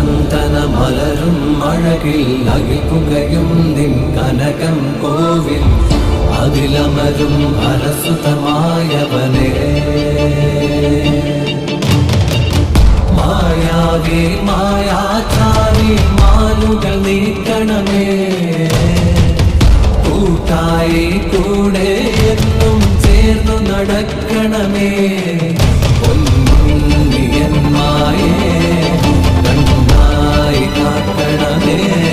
ചന്ദന മലരും അഴകിൽ അകിപ്പുകയും നിൻ കനകം കോവിൽ അതിലമരും അരസുതമായവനെ മായാവേ മായാചാരി മാലുകൾ നീക്കണമേ. കൂട്ടായി കൂടെ എന്നും ചേർന്നു നടക്കണമേ. Yeah.